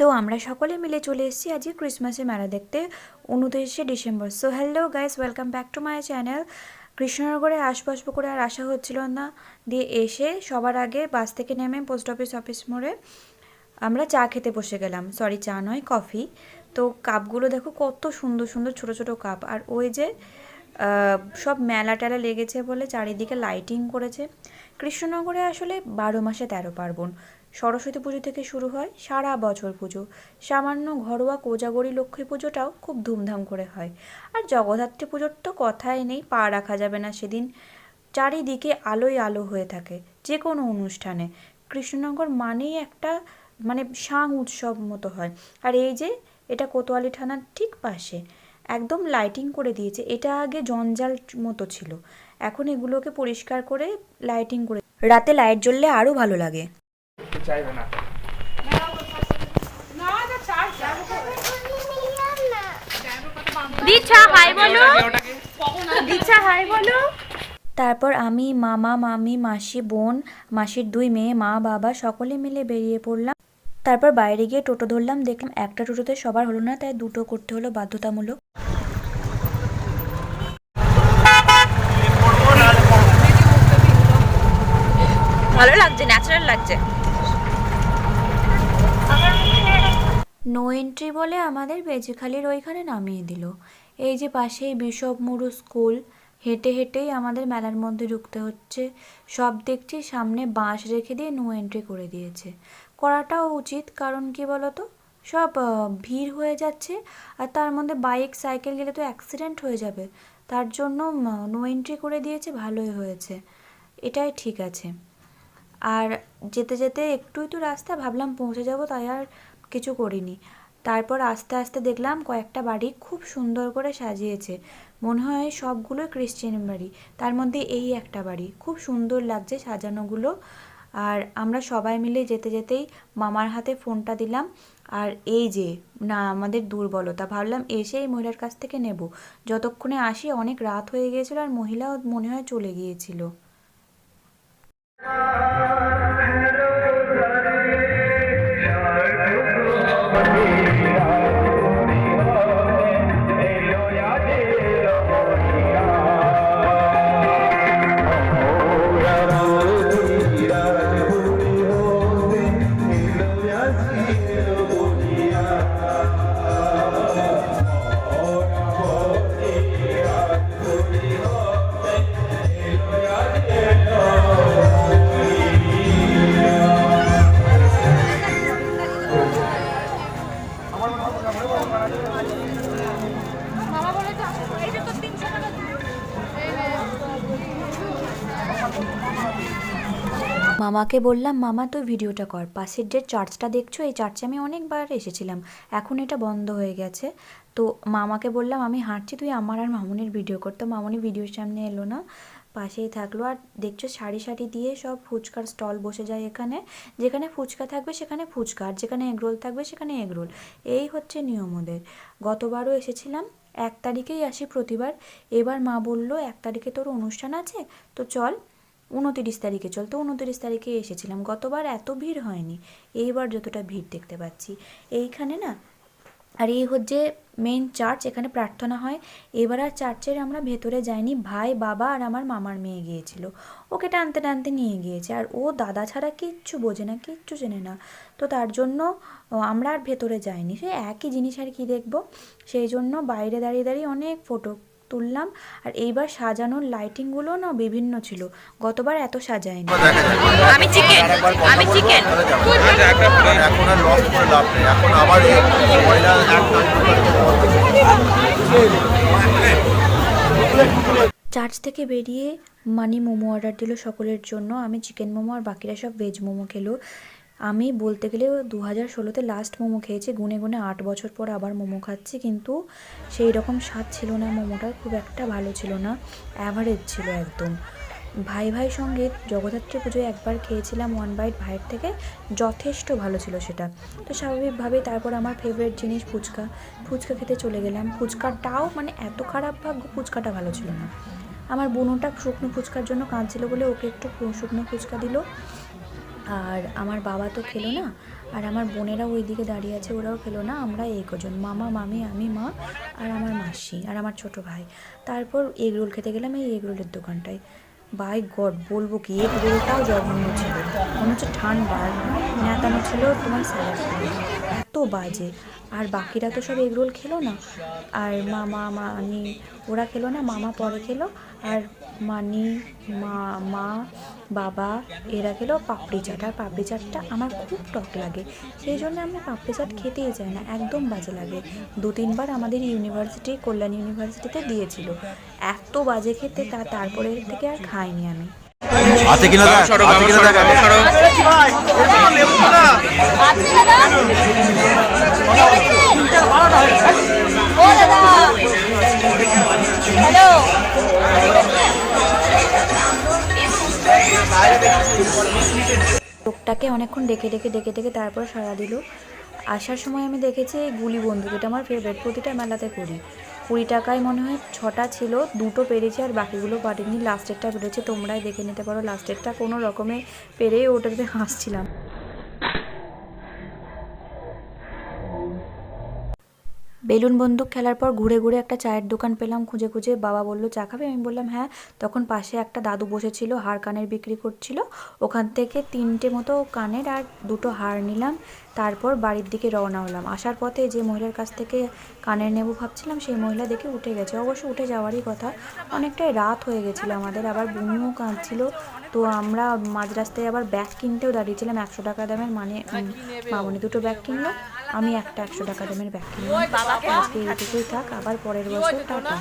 So আমরা সকলে মিলে চলে এসেছি আজকে ক্রিসমাসের মেলা দেখতে, উনত্রিশে December. So hello guys welcome back to my channel কৃষ্ণনগরে আসব করে আর আসা হচ্ছিল না। দিয়ে এসে সবার আগে বাস থেকে নেমে পোস্ট অফিস অফিস মোড়ে আমরা চা খেতে বসে গেলাম। সরি চা নয় কফি তো কাপগুলো দেখো কত সুন্দর সুন্দর ছোট ছোট কাপ। আর ওই যে সব মেলা টেলা লেগেছে বলে চারিদিকে লাইটিং করেছে। কৃষ্ণনগরে আসলে বারো মাসে তেরো পার্বণ। সরস্বতী পুজো থেকে শুরু হয় সারা বছর পুজো। সামান্য ঘরোয়া কোজাগরি লক্ষ্মী পুজোটাও খুব ধুমধাম করে হয়। আর জগদ্ধাত্রী পুজোর তো কথাই নেই, পা রাখা যাবে না সেদিন। চারিদিকে আলোয় আলো হয়ে থাকে যে কোনো অনুষ্ঠানে। কৃষ্ণনগর মানেই একটা মানে সাং উৎসব মতো হয়। আর এই যে, এটা কোতোয়ালি থানার ঠিক পাশে। একদম লাইটিং করে দিয়েছে। এটা আগে জঞ্জাল মতো ছিল। এখন এগুলোকে পরিষ্কার করে লাইটিং করে রাতে লাইট জ্বললে আরও ভালো লাগে। চাইবে না। দিচ্ছা হাই বলো। দিচ্ছা হাই বলো। তারপর আমি মামা মামি মাসি বোন মাসির দুই মেয়ে মা বাবা সকলে মিলে বেরিয়ে পড়লাম। তারপর বাইরে গিয়ে টোটো ধরলাম দেখলাম একটা টোটোতে সবার হলো না তাই দুটো করতে হলো বাধ্যতামূলক। ভালো লাগছে ন্যাচারাল লাগছে। নো এন্ট্রি বলে আমাদের বেজেখালির ওইখানে নামিয়ে দিল। এই যে পাশেই বিশপ মুরু স্কুল, হেঁটে হেঁটেই আমাদের মেলার মধ্যে ঢুকতে হচ্ছে। সব দেখছি সামনে বাঁশ রেখে দিয়ে নো এন্ট্রি করে দিয়েছে। করাটাও উচিত, কারণ কি বলতো? সব ভিড় হয়ে যাচ্ছে, আর তার মধ্যে বাইক, সাইকেল গেলে তো অ্যাক্সিডেন্ট হয়ে যাবে। তার জন্য নো এন্ট্রি করে দিয়েছে, ভালোই হয়েছে। এটাই ঠিক আছে। আর যেতে যেতে একটুই তো রাস্তা, ভাবলাম পৌঁছে যাব, তাই আর কিছু করিনি। তারপর আস্তে আস্তে দেখলাম কয়েকটা বাড়ি খুব সুন্দর করে সাজিয়েছে। মনে হয় সবগুলোই ক্রিশ্চিয়ান বাড়ি। তার মধ্যে এই একটা বাড়ি। খুব সুন্দর লাগছে সাজানোগুলো। আর আমরা সবাই মিলে যেতে যেতেই মামার হাতে ফোনটা দিলাম। আর এই যে, না, আমাদের দুর্বলতা। ভাবলাম এসে এই মহিলার কাছ থেকে নেব। যতক্ষণে আসি অনেক রাত হয়ে গিয়েছিল আর মহিলাও মনে হয় চলে গিয়েছিল। মামাকে বললাম, মামা, তুই ভিডিওটা কর। পাশের যে চার্চটা দেখছ, এই চার্চে আমি অনেকবার এসেছিলাম। এখন এটা বন্ধ হয়ে গেছে। তো মামাকে বললাম, আমি হাঁটছি, তুই আমার আর মামুনির ভিডিও কর। তো মামুনি ভিডিওর সামনে এলো না, পাশেই থাকল। আর দেখছ সারি সারি দিয়ে সব ফুচকার স্টল বসে যায় এখানে। যেখানে ফুচকা থাকবে, সেখানে ফুচকা। আর যেখানে এগরোল থাকবে, সেখানে এগরোল এই হচ্ছে নিয়ম ওদের। গতবারও এসেছিলাম, এক তারিখেই আসি প্রতিবার। এবার মা বলল, এক তারিখে তোর অনুষ্ঠান আছে? তো চল উনতিরিশ তারিখে চল তো উনতিরিশ তারিখে এসেছিলাম। গতবার এত ভিড় হয়নি, এইবার যতটা ভিড় দেখতে পাচ্ছি। এইখানে না, আর এই হচ্ছে মেন চার্চ এখানে প্রার্থনা হয়। এবার আর চার্চের আমরা ভেতরে যাইনি, ভাই, বাবা আর আমার মামার মেয়ে গিয়েছিল। ওকে টানতে টানতে নিয়ে গিয়েছে। আর ও দাদা ছাড়া কিচ্ছু বোঝে না, কিচ্ছু চেনে না। তো তার জন্য আমরা আর ভেতরে যাইনি। সে একই জিনিস আর কি দেখব? সেই জন্য বাইরে দাঁড়িয়ে দাঁড়িয়ে অনেক ফটো তুললাম। আর এইবার সাজানোর লাইটিংগুলো না বিভিন্ন ছিল। গতবার এত সাজায়নি। আমি চিকেন আমি চিকেন এখন আর লস করে লাভ নেই। এখন আবার চার্চ থেকে বেরিয়ে মানি মোমো অর্ডার দিল সকলের জন্য। আমি চিকেন মোমো আর বাকিরা সব ভেজ মোমো খেলো। আমি বলতে গেলে দু হাজার ষোলোতে লাস্ট মোমো খেয়েছি, গুনে গুনে আট বছর পর আবার মোমো খাচ্ছি, কিন্তু সেই রকম স্বাদ ছিল না, মোমোটা খুব একটা ভালো ছিল না অ্যাভারেজ ছিল একদম। ভাই ভাই সঙ্গে জগদ্ধাত্রী পুজোয় একবার খেয়েছিলাম ওয়ান বাইট ভাইয়ের থেকে, যথেষ্ট ভালো ছিল সেটা। তো স্বাভাবিকভাবেই তারপর আমার ফেভারিট জিনিস ফুচকা। ফুচকা খেতে চলে গেলাম। ফুচকাটাও মানে এত খারাপ ভাগ্য, ফুচকাটা ভালো ছিল না। আমার বোনটা শুকনো ফুচকার জন্য কাঁদছিল বলে ওকে একটু শুকনো ফুচকা দিল। আর আমার বাবা তো খেলো না, আর আমার বোনেরা ওই দিকে দাঁড়িয়ে আছে, ওরাও খেলো না, আমরা এই কজন, মামা, মামি, আমি, মা, আর আমার মাসি, আর আমার ছোট ভাই। তারপর এগ রোল খেতে গেলাম এই এগ রোলের দোকানটায়। বাই গড, বলব কি, এগ রোলটাও জঘন্য ছিল। মনে হচ্ছে ঠান্ডা নেতানো ছিল তোমার স্যালাড এত বাজে। আর বাকিরা তো সব এগ রোল খেলো না। আর মামা মানি ওরা খেলো না মামা পরে খেলো। আর মানি মা মা বাবা এরা খেলো পাপড়ি চাট। আর পাপড়ি চাটটা আমার খুব টক লাগে। সেই জন্য আমি পাপড়ি চাট খেতেই চাই না একদম বাজে লাগে। দু তিনবার আমাদের ইউনিভার্সিটি কল্যাণ ইউনিভার্সিটিতে দিয়েছিল। এত বাজে খেতে তা তারপরে থেকে আর খাইনি আমি। আছে কিনা দেখ আছে কিনা দেখ লোকটাকে অনেকক্ষণ ডেকে ডেকে ডেকে ডেকে তারপর সারা দিল। আসার সময় আমি দেখেছি এই গুলি বন্দুক, এটা আমার ফেভারিট প্রতিটা মেলাতে করি। কুড়ি টাকায় মনে হয় ছটা ছিল, দুটো পেরেছে আর বাকিগুলো পারিনি লাস্টেরটা পেরেছে তোমরাই দেখে নিতে পারো। লাস্টেরটা কোনো রকমে পেরেই ওটাতে হাসছিলাম। বেলুন বন্দুক খেলার পর ঘুরে ঘুরে একটা চায়ের দোকান পেলাম, খুঁজে খুঁজে বাবা বলল, চা খাবে? আমি বললাম হ্যাঁ। তখন পাশে একটা দাদু বসেছিল, হার কানের বিক্রি করছিল। ওখান থেকে তিনটে মতো কানের আর দুটো হার নিলাম, তারপর বাড়ির দিকে রওনা হলাম। আসার পথে যে মহিলার কাছ থেকে কানের নেব ভাবছিলাম, সেই মহিলা দেখে উঠে গেছে। অবশ্য উঠে যাওয়ারই কথা। অনেকটাই রাত হয়ে গেছিল আমাদের, আবার বুনুও কাঁদছিল। তো আমরা মাঝ রাস্তায় আবার ব্যাগ কিনতেও দাঁড়িয়েছিলাম, একশো টাকা দামের মানে মামনি দুটো ব্যাগ কিনলো। আমি একটা একশো টাকা দামের ব্যাগ কিনে আজকে এইটুকুই থাক আবার পরের বছর টাটা।